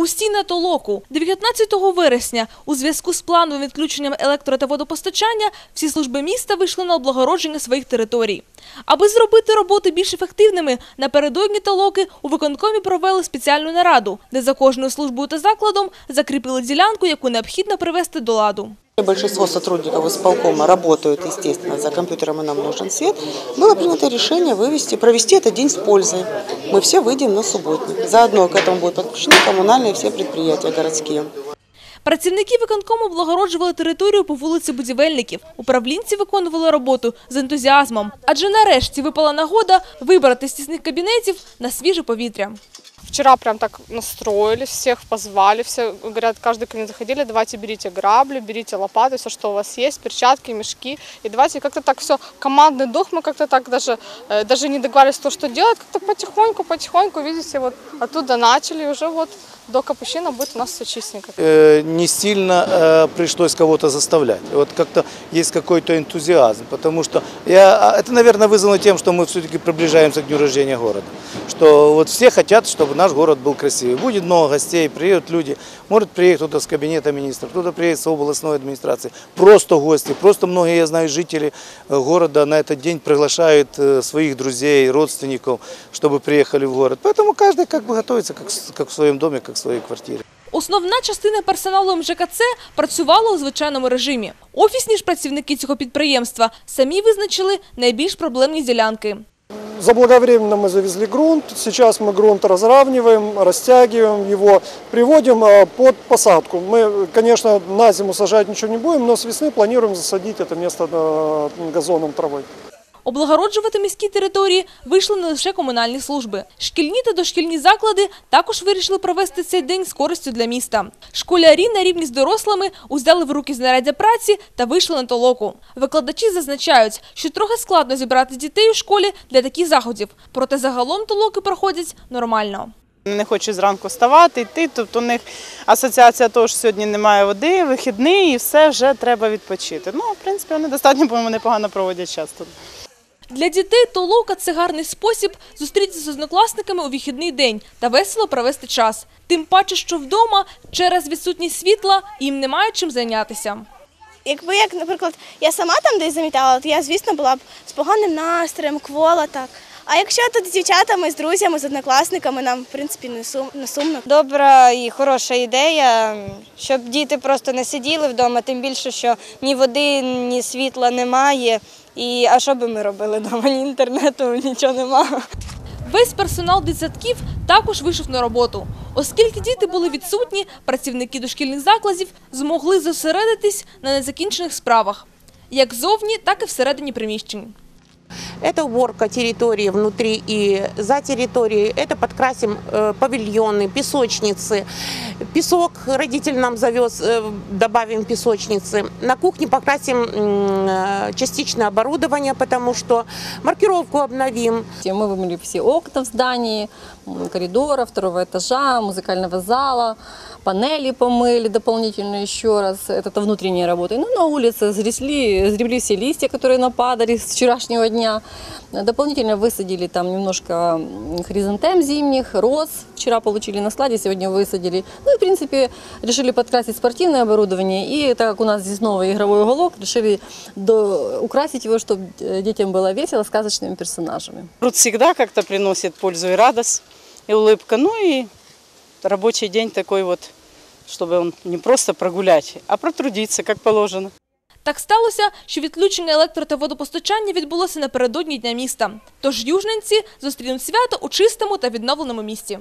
Усі на толоку. 19 вересня у зв'язку з плановим відключенням електро та водопостачання всі служби міста вийшли на облагородження своїх територій. Аби зробити роботи більш ефективними, напередодні толоки у виконкомі провели спеціальну нараду, де за кожною службою та закладом закріпили ділянку, яку необхідно привести до ладу. Большинство сотрудников исполкома работают, естественно, за компьютером и нам нужен свет. Было принято решение вывести, провести этот день с пользой. Мы все выйдем на субботник. Заодно к этому будут подключены коммунальные все предприятия городские. Працівники виконкому облагороджували територію по вулиці Будівельників. Управлінці виконували роботу з ентузіазмом, адже нарешті випала нагода вибрати з тісних кабінетів на свіже повітря. Вчера прям так настроились, всех позвали, все говорят, каждый кабинет заходили, давайте берите грабли, берите лопаты, все, что у вас есть, перчатки, мешки, и давайте как-то так все, командный дух, мы как-то так даже, э, даже не договаривались, то, что делать, как-то потихоньку, потихоньку, видите, вот оттуда начали, уже вот до капучино будет у нас все чистенько. Э, не сильно э, пришлось кого-то заставлять. Вот как-то есть какой-то энтузиазм, потому что я, а это, наверное, вызвано тем, что мы все-таки приближаемся к дню рождения города. Что вот все хотят, чтобы наш город был красивый. Будет много гостей, приедут люди. Может приехать кто-то с кабинета министров, кто-то приедет с областной администрации. Просто гости, просто многие, я знаю, жители э, города на этот день приглашают э, своих друзей, родственников, чтобы приехали в город. Поэтому каждый как бы готовится как, с- как в своем доме, как в своей квартире. Основна частина персоналу МЖКЦ працювала у звичайному режимі. Офісні ж працівники цього підприємства самі визначили найбільш проблемні ділянки. Заблаговременно мы завезли грунт. Сейчас мы грунт разравниваем, растягиваем его, приводим э, под посадку. Мы, конечно, на зиму сажать ничего не будем, но с весны планируем засадить это место э, газоном травой. Облагороджувати міські території вийшли не лише комунальні служби. Шкільні та дошкільні заклади також вирішили провести цей день з користю для міста. Школярі на рівні з дорослими узяли в руки знаряддя праці та вийшли на толоку. Викладачі зазначають, що трохи складно зібрати дітей у школі для таких заходів, проте загалом толоки проходять нормально. Не хочуть зранку вставати, йти. Тобто у них асоціація того, що сьогодні немає води, вихідний і все вже треба відпочити. Ну, в принципі, вони достатньо по-моєму, непогано проводять час тут. Для дітей толока – це гарний спосіб зустрітися з однокласниками у вихідний день та весело провести час. Тим паче, що вдома через відсутність світла їм немає чим зайнятися. Якби як, наприклад, я сама там десь замітала, то я, звісно, була б з поганим настроєм, квола так. А якщо тут з дівчатами, з друзями, з однокласниками, нам в принципі не сум не сумно. Добра і хороша ідея, щоб діти просто не сиділи вдома, тим більше, що ні води, ні світла немає. І а що би ми робили вдома? Ні інтернету, нічого немає. Весь персонал дитсадків також вийшов на роботу. Оскільки діти були відсутні, працівники дошкільних закладів змогли зосередитись на незакінчених справах. Як зовні, так і всередині приміщень. Это уборка территории внутри и за территорией. Это подкрасим э, павильоны, песочницы. Песок родитель нам завез, э, добавим песочницы. На кухне покрасим э, частичное оборудование, потому что маркировку обновим. Мы вымыли все окна в здании, коридора, второго этажа, музыкального зала, панели помыли дополнительно еще раз. Это, то внутренняя работа. Ну, на улице сгребли, сгребли все листья, которые нападали с вчерашнего дня. Дополнительно высадили там немножко хризантем зимних, роз. Вчера получили на складе, сегодня высадили. Ну и, в принципе, решили подкрасить спортивное оборудование. И так как у нас здесь новый игровой уголок, решили до- украсить его, чтобы детям было весело, сказочными персонажами. Труд всегда как-то приносит пользу и радость, и улыбка. Ну и рабочий день такой вот, чтобы он не просто прогулять, а протрудиться, как положено. Так сталося, що відключення електро та водопостачання відбулося напередодні Дня міста. Тож южненці зустрінуть свято у чистому та відновленому місті.